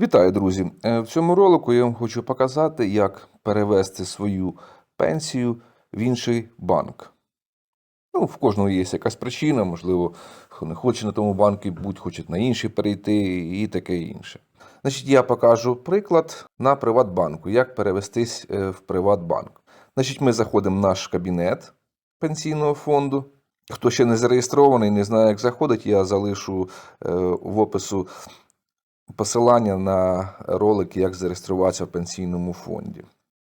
Вітаю, друзі! Е, В цьому ролику я вам хочу показати, як перевести свою пенсію в інший банк. Ну, в кожного є якась причина, можливо, хто не хоче на тому банку бути, хоче на інший перейти і таке інше. Значить, я покажу приклад на Приватбанку, як перевестись е, в Приватбанк. Значить, ми заходимо в наш кабінет пенсійного фонду. Хто ще не зареєстрований, не знає, як заходить, я залишу е, в опису посилання на ролик, як зареєструватися в пенсійному фонді.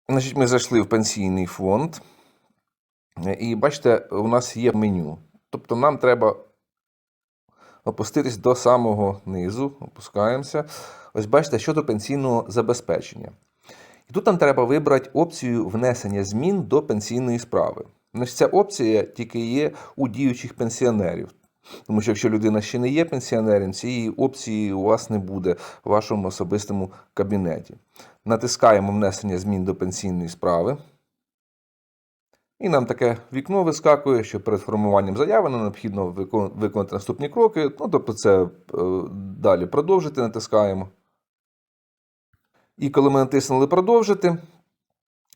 Значить, ми зайшли в пенсійний фонд, і бачите, у нас є меню. Тобто нам треба опуститись до самого низу, опускаємося. Ось бачите, щодо пенсійного забезпечення. І тут нам треба вибрати опцію внесення змін до пенсійної справи. Значить, ця опція тільки є у діючих пенсіонерів. Тому що якщо людина ще не є пенсіонером, цієї опції у вас не буде в вашому особистому кабінеті. Натискаємо внесення змін до пенсійної справи. І нам таке вікно вискакує, що перед формуванням заяви нам необхідно виконати наступні кроки. Ну, тобто, це е, далі продовжити натискаємо. І коли ми натиснули продовжити,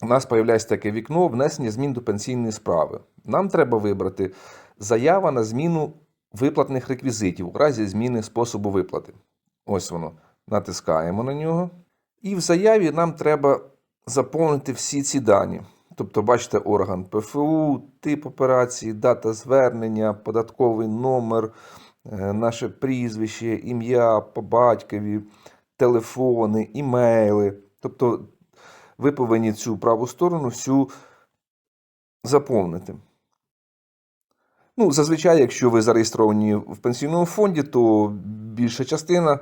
у нас з'являється таке вікно внесення змін до пенсійної справи. Нам треба вибрати заява на зміну виплатних реквізитів у разі зміни способу виплати. Ось воно. Натискаємо на нього. І в заяві нам треба заповнити всі ці дані. Тобто, бачите, орган ПФУ, тип операції, дата звернення, податковий номер, е, наше прізвище, ім'я по батькові, телефони, імейли. Тобто, ви повинні цю праву сторону всю заповнити. Ну, зазвичай, якщо ви зареєстровані в пенсійному фонді, то більша частина,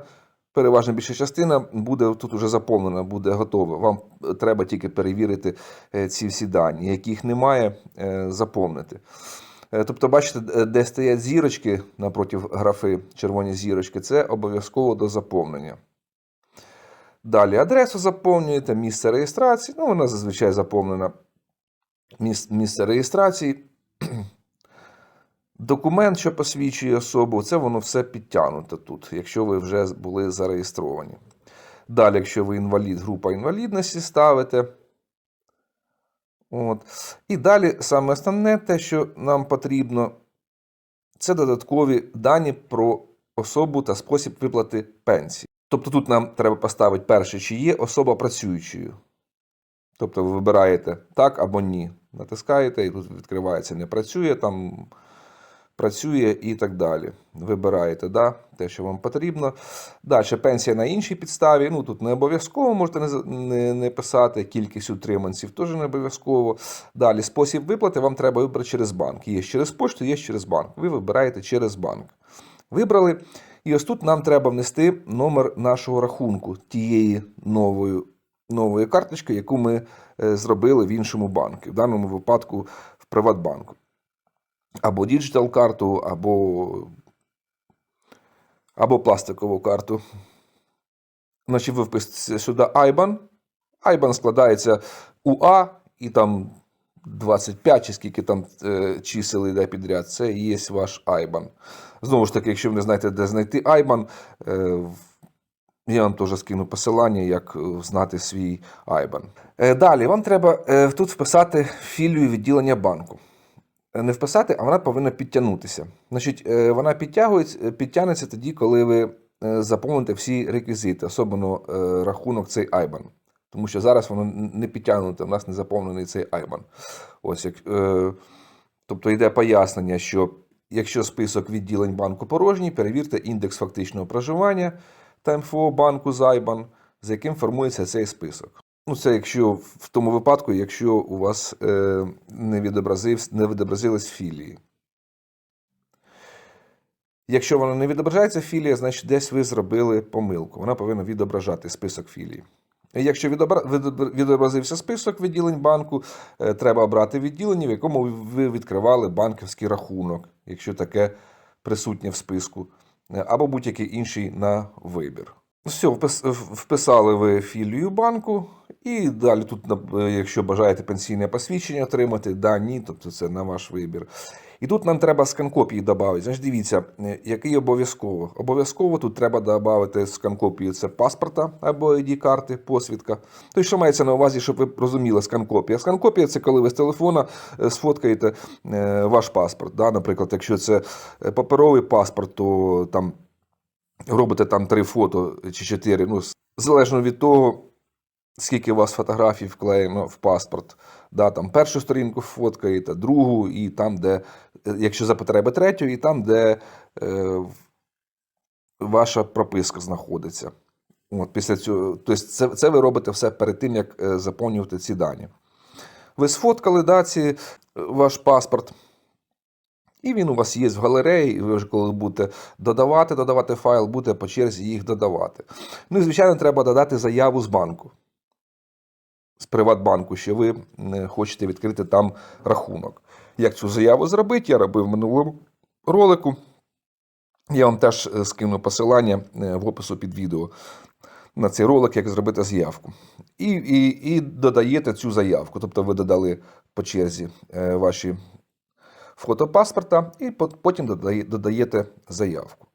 переважна більша частина буде тут уже заповнена, буде готова. Вам треба тільки перевірити е, ці всі дані. Яких немає, е, заповнити. Е, Тобто, бачите, де стоять зірочки напроти графи, червоні зірочки, це обов'язково до заповнення. Далі адресу заповнюєте, місце реєстрації. Ну, вона зазвичай заповнена міс- місце реєстрації. Документ, що посвідчує особу, це воно все підтягнуто тут, якщо ви вже були зареєстровані. Далі, якщо ви інвалід, група інвалідності ставите. От. І далі саме основне, те, що нам потрібно, це додаткові дані про особу та спосіб виплати пенсії. Тобто тут нам треба поставити перше, чи є особа працюючою. Тобто ви вибираєте так або ні. Натискаєте, і тут відкривається не працює, там працює і так далі. Вибираєте да, те, що вам потрібно. Далі пенсія на іншій підставі. Ну тут не обов'язково можете не, не, не писати. Кількість утриманців теж не обов'язково. Далі спосіб виплати вам треба вибрати через банк. Є через пошту, є через банк. Ви вибираєте через банк. Вибрали. І ось тут нам треба внести номер нашого рахунку тієї нової, нової карточки, яку ми е, зробили в іншому банку, в даному випадку в Приватбанку. Або діджитал карту, або, або пластикову карту. Значить, ви вписуєте сюди IBAN. IBAN складається УА і там 25 чи скільки там е, чисел йде підряд. Це і є ваш IBAN. Знову ж таки, якщо ви не знаєте, де знайти IBAN, е, я вам теж скину посилання, як е, знати свій IBAN. Далі вам треба тут вписати філію відділення банку. Е, Не вписати, а вона повинна підтягнутися. Значить, е, вона е, підтягнеться тоді, коли ви заповните всі реквізити, особливо рахунок цей IBAN. Тому що зараз воно не підтягнуте, у нас не заповнений цей IBAN. Ось як, е, тобто йде пояснення, що якщо список відділень банку порожній, перевірте індекс фактичного проживання та МФО банку з IBAN, за яким формується цей список. Ну, це якщо в тому випадку, якщо у вас е, не, відобразив, не відобразились філії. Якщо вона не відображається філія, значить десь ви зробили помилку. Вона повинна відображати список філій. Якщо відобразився список відділень банку, е, треба обрати відділення, в якому ви відкривали банківський рахунок, якщо таке присутнє в списку, е, або будь-який інший на вибір. Все, вписали ви філію банку, і далі тут, якщо бажаєте пенсійне посвідчення отримати, да, ні, тобто це на ваш вибір. І тут нам треба скан-копії додати. Значить, дивіться, е, який обов'язково. Обов'язково тут треба додати скан-копію це паспорта або ID-карти, посвідка. Тобто, що мається на увазі, щоб ви розуміли, скан-копія. Скан-копія це коли ви з телефона е, сфоткаєте е, ваш паспорт. Да? Наприклад, якщо це паперовий паспорт, то там робите там три фото чи чотири, ну, залежно від того, скільки у вас фотографій вклеєно в паспорт. Да, там першу сторінку фоткаєте, другу, і там, де, якщо за потреби третю, і там, де е, ваша прописка знаходиться. От, після цього, тобто це, це ви робите все перед тим, як е, заповнювати ці дані. Ви сфоткали да, ці, е, ваш паспорт, і він у вас є в галереї, ви вже коли будете додавати, додавати файл, будете по черзі їх додавати. Ну і, звичайно, треба додати заяву з банку. З Приватбанку, що ви хочете відкрити там рахунок. Як цю заяву зробити, я робив в минулому ролику. Я вам теж е, скину посилання е, в опису під відео на цей ролик, як зробити заявку. І, і, і додаєте цю заявку. Тобто ви додали по черзі е, ваші фото паспорта і потім додаєте заявку.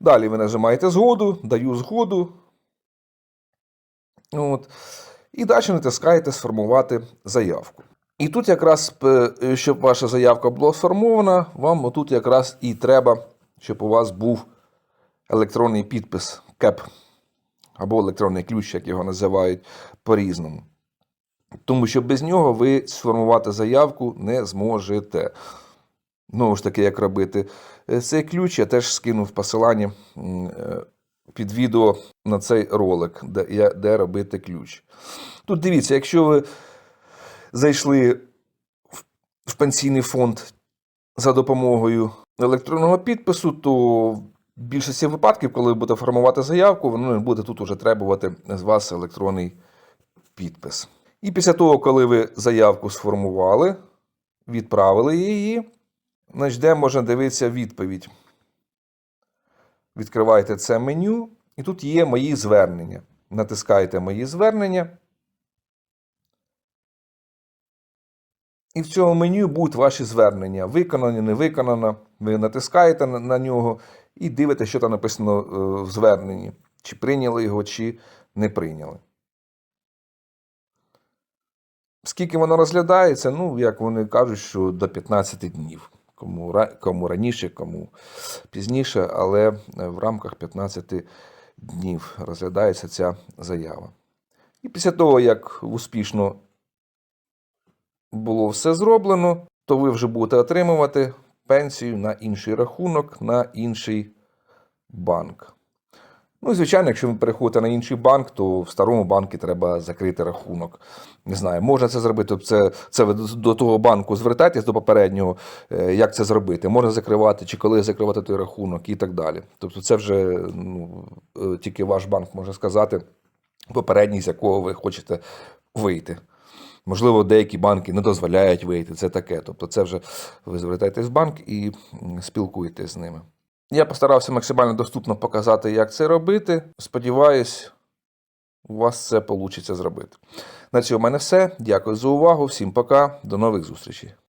Далі ви нажимаєте згоду, даю згоду. От. І далі натискаєте сформувати заявку. І тут якраз, е, щоб ваша заявка була сформована, вам отут якраз і треба, щоб у вас був електронний підпис КЕП або електронний ключ, як його називають по-різному. Тому що без нього ви сформувати заявку не зможете. Знову ж таки, як робити Е, цей ключ, я теж скинув посилання е, під відео на цей ролик, де, де робити ключ. Тут дивіться, якщо ви зайшли в пенсійний фонд за допомогою електронного підпису, то в більшості випадків, коли ви будете формувати заявку, воно не буде тут уже требувати з вас електронний підпис. І після того, коли ви заявку сформували, відправили її, значить, де можна дивитися відповідь. Відкриваєте це меню, і тут є мої звернення. Натискаєте мої звернення. І в цьому меню будуть ваші звернення. Виконано, не виконано. Ви натискаєте на, нього і дивитеся, що там написано е, в зверненні. Чи прийняли його, чи не прийняли. Скільки воно розглядається, ну, як вони кажуть, що до 15 днів. Кому, кому раніше, кому пізніше, але е, в рамках 15 днів розглядається ця заява. І після того, як успішно було все зроблено, то ви вже будете отримувати пенсію на інший рахунок, на інший банк. Ну, і, звичайно, якщо ви переходите на інший банк, то в старому банку треба закрити рахунок. Не знаю, можна це зробити. Це, це ви до того банку звертайтесь до попереднього, е, як це зробити. Можна закривати, чи коли закривати той рахунок і так далі. Тобто, це вже ну, е, тільки ваш банк може сказати, попередній, з якого ви хочете вийти. Можливо, деякі банки не дозволяють вийти. Це таке. Тобто, це вже ви звертаєтесь в банк і спілкуєтесь з ними. Я постарався максимально доступно показати, як це робити. Сподіваюсь, у вас це вийде зробити. На цьому в мене все. Дякую за увагу. Всім пока. До нових зустрічей.